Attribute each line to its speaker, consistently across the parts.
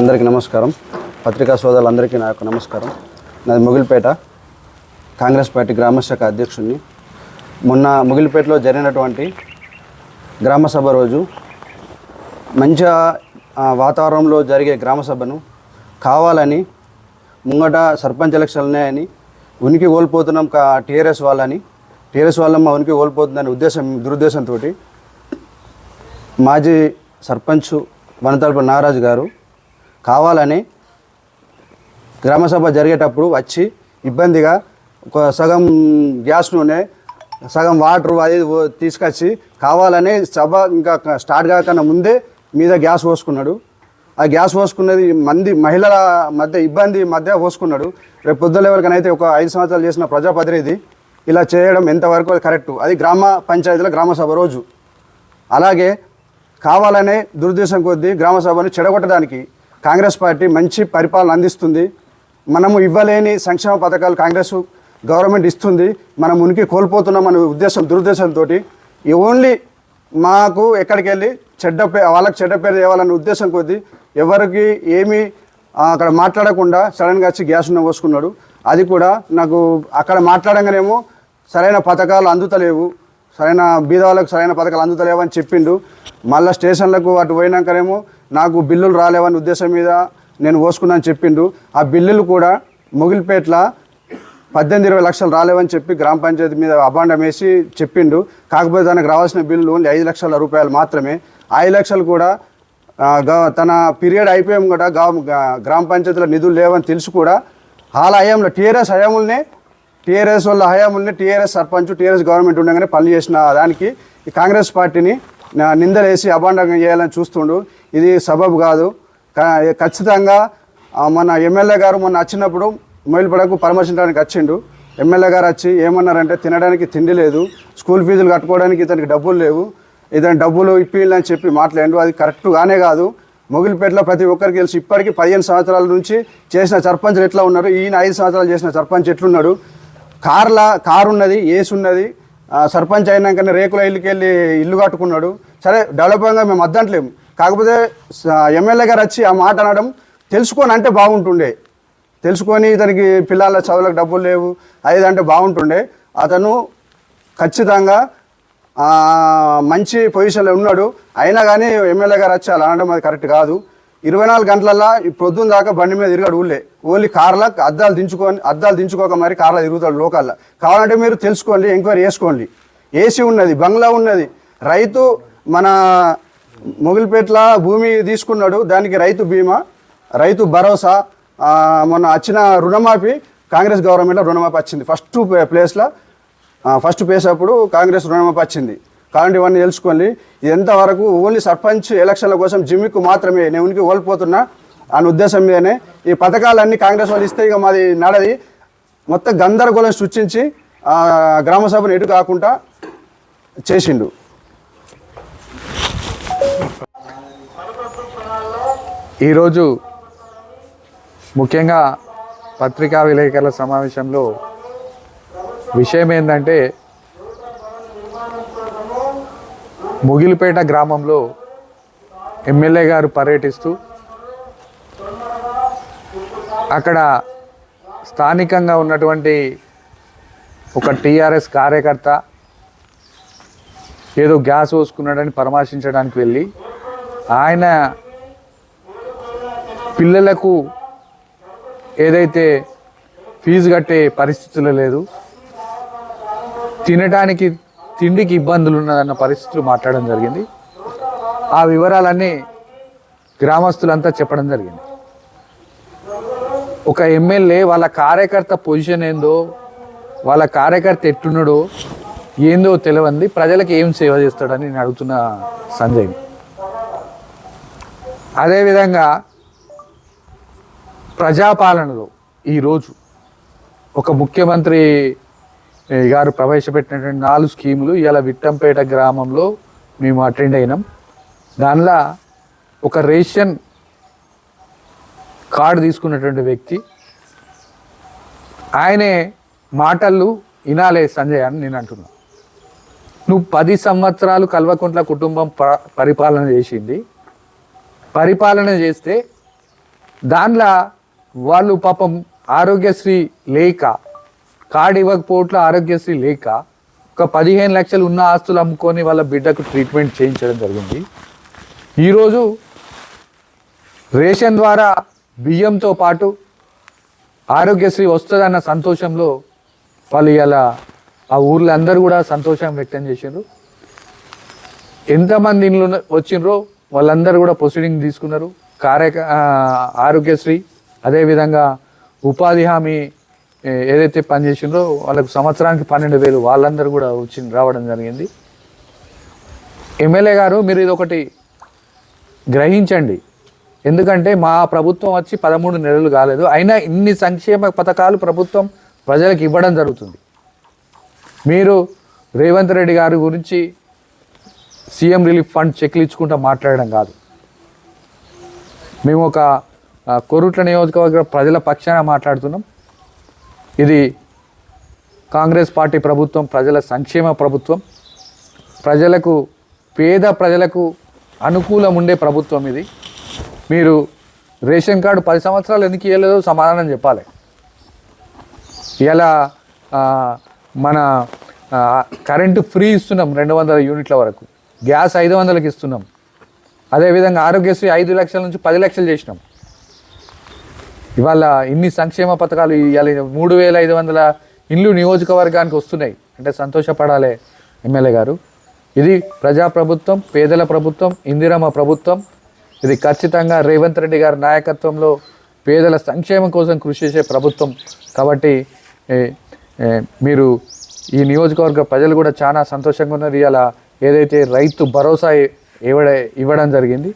Speaker 1: అందరికీ నమస్కారం. పత్రికా సోదరులందరికీ నా యొక్క నమస్కారం. నాది ముగిలిపేట కాంగ్రెస్ పార్టీ గ్రామశాఖ అధ్యక్షుడిని మొన్న ముగిలిపేటలో జరిగినటువంటి గ్రామసభ రోజు మంచిగా వాతావరణంలో జరిగే గ్రామసభను కావాలని ముంగట సర్పంచ్ ఎలక్షన్లు ఉన్నాయని ఉనికి కోల్పోతున్నాం కా టీఆర్ఎస్ వాళ్ళని టీఆర్ఎస్ వాళ్ళమ్మ ఉనికి కోల్పోతుందని ఉద్దేశం దురుద్దేశంతో మాజీ సర్పంచ్ వనతలపు నారాజు గారు కావాలని గ్రామసభ జరిగేటప్పుడు వచ్చి ఇబ్బందిగా ఒక సగం గ్యాస్ నూనె సగం వాటర్ అది తీసుకొచ్చి కావాలని సభ ఇంకా స్టార్ట్ కాకుండా ముందే మీద గ్యాస్ పోసుకున్నాడు. ఆ గ్యాస్ పోసుకున్నది మంది మహిళల మధ్య ఇబ్బంది మధ్య పోసుకున్నాడు. రేపు పొద్దున లెవెల్కనైతే ఒక ఐదు సంవత్సరాలు చేసిన ప్రజాప్రతినిధి ఇలా చేయడం ఎంతవరకు అది కరెక్టు? అది గ్రామ పంచాయతీల గ్రామ సభ రోజు. అలాగే కావాలనే దురుద్దేశం కొద్దీ గ్రామ సభను చెడగొట్టడానికి కాంగ్రెస్ పార్టీ మంచి పరిపాలన అందిస్తుంది. మనము ఇవ్వలేని సంక్షేమ పథకాలు కాంగ్రెస్ గవర్నమెంట్ ఇస్తుంది. మనం ఉనికి కోల్పోతున్నాం మన ఉద్దేశం దురుద్దేశంతో ఓన్లీ మాకు ఎక్కడికి వెళ్ళి చెడ్డ పే వాళ్ళకి చెడ్డ పేరు తేవాలనే ఉద్దేశం కొద్దీ ఎవరికి ఏమీ అక్కడ మాట్లాడకుండా సడన్గా వచ్చి గ్యాస్ ఉన్న పోసుకున్నాడు. అది కూడా నాకు అక్కడ మాట్లాడంగానేమో సరైన పథకాలు అందుతలేవు. సరైన బీద వాళ్ళకు సరైన పథకాలు అందుతలేవు అని చెప్పిండు. మళ్ళీ స్టేషన్లకు అటు పోయినాకనేమో నాకు బిల్లులు రాలేవని ఉద్దేశం మీద నేను పోసుకున్నాను చెప్పిండు. ఆ బిల్లులు కూడా మొగిలిపేట్ల పద్దెనిమిది ఇరవై లక్షలు రాలేవని చెప్పి గ్రామ పంచాయతీ మీద అభాండం వేసి చెప్పిండు. కాకపోతే తనకు రావాల్సిన బిల్లు ఓన్లీ ఐదు లక్షల రూపాయలు మాత్రమే. ఐదు లక్షలు కూడా తన పీరియడ్ అయిపోయాం కూడా గా- గ్రామ పంచాయతీలో నిధులు లేవని తెలుసు కూడా. వాళ్ళ హయాంలో టీఆర్ఎస్ హయాములనే టీఆర్ఎస్ వాళ్ళ హయాములనే టీఆర్ఎస్ సర్పంచ్ టీఆర్ఎస్ గవర్నమెంట్ ఉండగానే పనులు చేసిన దానికి ఈ కాంగ్రెస్ పార్టీని నిందలేసి అభాండంగా చేయాలని చూస్తుండు. ఇది సబబు కాదు. కా- ఖచ్చితంగా మన ఎమ్మెల్యే గారు మొన్న వచ్చినప్పుడు మైలుపడకు పరామర్శించడానికి వచ్చిండు. ఎమ్మెల్యే గారు వచ్చి ఏమన్నారంటే తినడానికి తిండి లేదు స్కూల్ ఫీజులు కట్టుకోవడానికి ఇతనికి డబ్బులు లేవు ఇతని డబ్బులు ఇప్పిల్లని చెప్పి మాట్లాడు అది కరెక్ట్ కానే కాదు. మొగిలిపేటలో ప్రతి ఒక్కరికి తెలిసి ఇప్పటికీ పదిహేను సంవత్సరాల నుంచి చేసిన సర్పంచ్లు ఎట్లా ఉన్నారు? ఈయన ఐదు సంవత్సరాలు చేసిన సర్పంచ్ ఎట్లున్నాడు? కార్ల కారు ఉన్నది ఏసి ఉన్నది సర్పంచ్ అయినాకనే రేకుల ఇల్లుకి వెళ్ళి ఇల్లు కట్టుకున్నాడు. సరే డెవలప్గా మేము అద్దంటలేము కాకపోతే ఎమ్మెల్యే గారు వచ్చి ఆ మాట అనడం తెలుసుకొని అంటే బాగుంటుండే. తెలుసుకొని ఇతనికి పిల్లల చదువులకు డబ్బులు లేవు అది అంటే బాగుంటుండే. అతను ఖచ్చితంగా మంచి పొజిషన్లో ఉన్నాడు. అయినా కానీ ఎమ్మెల్యే గారు వచ్చి అలా అనడం అది కరెక్ట్ కాదు. ఇరవై నాలుగు గంటలల్లా ఈ పొద్దున్న దాకా బండి మీద తిరిగాడు ఊళ్ళే. ఓన్లీ కార్ల అద్దాలు దించుకొని అద్దాలు దించుకోక మరి కార్లో తిరుగుతాడు లోకల్లో. కావాలంటే మీరు తెలుసుకోండి ఎంక్వైరీ చేసుకోండి. ఏసీ ఉన్నది బంగ్లా ఉన్నది. రైతు మన మొగిలిపేట్ల భూమి తీసుకున్నాడు దానికి రైతు బీమా రైతు భరోసా మొన్న వచ్చిన రుణమాఫీ కాంగ్రెస్ గవర్నమెంట్లో రుణమాఫీ వచ్చింది. ఫస్ట్ ప్లేస్లో ఫస్ట్ ప్లేస్ అప్పుడు కాంగ్రెస్ రుణమాఫీ వచ్చింది. కాబట్టి ఇవన్నీ తెలుసుకోండి. ఎంతవరకు ఓన్లీ సర్పంచ్ ఎలక్షన్ల కోసం జిమ్మికు మాత్రమే నేను ఉనికి కోల్పోతున్నా అనే ఉద్దేశం మీదనే. ఈ పథకాలన్నీ కాంగ్రెస్ వాళ్ళు ఇస్తే ఇక మాది నడది. మొత్తం గందరగోళం సృష్టించి గ్రామసభను గ్రామ సభను ఎటు కాకుండా చేసిండు.
Speaker 2: ఈరోజు ముఖ్యంగా పత్రికా విలేకరుల సమావేశంలో విషయం ఏంటంటే ముగిలిపేట గ్రామంలో ఎమ్మెల్యే గారు పర్యటిస్తూ అక్కడ స్థానికంగా ఉన్నటువంటి ఒక టీఆర్ఎస్ కార్యకర్త ఏదో గ్యాస్ పోసుకున్నాడని పరామర్శించడానికి వెళ్ళి ఆయన పిల్లలకు ఏదైతే ఫీజు కట్టే పరిస్థితులు లేదు తినడానికి తిండికి ఇబ్బందులు ఉన్నదన్న పరిస్థితులు మాట్లాడడం జరిగింది. ఆ వివరాలన్నీ గ్రామస్తులంతా చెప్పడం జరిగింది. ఒక ఎమ్మెల్యే వాళ్ళ కార్యకర్త పొజిషన్ ఏందో వాళ్ళ కార్యకర్త ఎట్టున్నాడో ఏందో తెలియంది ప్రజలకు ఏం సేవ చేస్తాడని నేను అడుగుతున్న సంజయ్. అదేవిధంగా ప్రజాపాలనలో ఈరోజు ఒక ముఖ్యమంత్రి గారు ప్రవేశపెట్టినటువంటి నాలుగు స్కీములు ఇలా విట్టంపేట గ్రామంలో మేము అటెండ్ అయినాం. దానిలో ఒక రేషన్ కార్డు తీసుకున్నటువంటి వ్యక్తి ఆయనే మాటలు వినాలే సంజయ్ అని నేను అంటున్నా. నువ్వు పది సంవత్సరాలు కల్వకుంట్ల కుటుంబం ప- పరిపాలన చేసింది. పరిపాలన చేస్తే దానిలో వాళ్ళు పాపం ఆరోగ్యశ్రీ లేక కార్డు ఇవ్వకపోవట్లో ఆరోగ్యశ్రీ లేక ఒక పదిహేను లక్షలు ఉన్న ఆస్తులు అమ్ముకొని వాళ్ళ బిడ్డకు ట్రీట్మెంట్ చేయించడం జరిగింది. ఈరోజు రేషన్ ద్వారా బియ్యంతో పాటు ఆరోగ్యశ్రీ వస్తుందన్న సంతోషంలో వాళ్ళు ఇలా ఆ ఊర్లో అందరూ కూడా సంతోషం వ్యక్తం చేసిండ్రు. ఎంతమంది ఇండ్లు ఉన్న- వచ్చిండ్రో వాళ్ళందరూ కూడా ప్రొసీడింగ్ తీసుకున్నారు. కార్య ఆరోగ్యశ్రీ అదేవిధంగా ఉపాధి హామీ ఏదైతే పని పనిచేసిండ్రో వాళ్ళకు సంవత్సరానికి పన్నెండు వేలు వాళ్ళందరూ కూడా వచ్చి రావడం జరిగింది. ఎమ్మెల్యే గారు మీరు ఇది ఒకటి గ్రహించండి. ఎందుకంటే మా ప్రభుత్వం వచ్చి పదమూడు నెలలు కాలేదు. అయినా ఇన్ని సంక్షేమ పథకాలు ప్రభుత్వం ప్రజలకు ఇవ్వడం జరుగుతుంది. మీరు రేవంత్ రెడ్డి గారి గురించి సీఎం రిలీఫ్ ఫండ్ చెక్లు ఇచ్చుకుంటూ మాట్లాడడం కాదు. మేము ఒక కొరుట్ల నియోజకవర్గ ప్రజల పక్షాన మాట్లాడుతున్నాం. ఇది కాంగ్రెస్ పార్టీ ప్రభుత్వం ప్రజల సంక్షేమ ప్రభుత్వం. ప్రజలకు పేద ప్రజలకు అనుకూలం ఉండే ప్రభుత్వం ఇది. మీరు రేషన్ కార్డు పది సంవత్సరాలు ఎందుకు ఇవ్వలేదో సమాధానం చెప్పాలి. ఇలా మన కరెంటు ఫ్రీ ఇస్తున్నాం రెండు వందల యూనిట్ల వరకు. గ్యాస్ ఐదు వందలకి ఇస్తున్నాం. అదేవిధంగా ఆరోగ్యశ్రీ ఐదు లక్షల నుంచి పది లక్షలు చేసినాం. ఇవాళ ఇన్ని సంక్షేమ పథకాలు ఇవాళ మూడు వేల ఐదు వందల ఇండ్లు నియోజకవర్గానికి వస్తున్నాయి. అంటే సంతోషపడాలి ఎమ్మెల్యే గారు. ఇది ప్రజాప్రభుత్వం పేదల ప్రభుత్వం ఇందిరమ్మ ప్రభుత్వం. ఇది ఖచ్చితంగా రేవంత్ రెడ్డి గారి నాయకత్వంలో పేదల సంక్షేమం కోసం కృషి చేసే ప్రభుత్వం. కాబట్టి మీరు ఈ నియోజకవర్గ ప్రజలు కూడా చాలా సంతోషంగా ఉన్నారు. ఇలా ఏదైతే రైతు భరోసా ఇవ్వడ ఇవ్వడం జరిగింది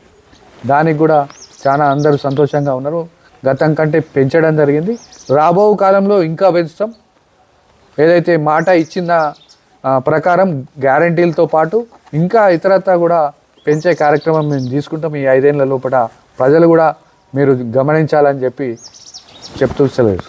Speaker 2: దానికి కూడా చాలా అందరూ సంతోషంగా ఉన్నారు. గతం కంటే పెంచడం జరిగింది. రాబో కాలంలో ఇంకా పెంచుతాం. ఏదైతే మాట ఇచ్చిన ప్రకారం గ్యారంటీలతో పాటు ఇంకా ఇతరత కూడా పెంచే కార్యక్రమం మేము తీసుకుంటాం. ఈ ఐదేళ్ళ లోపల ప్రజలు కూడా మీరు గమనించాలని చెప్పి చెప్తూ సెలవు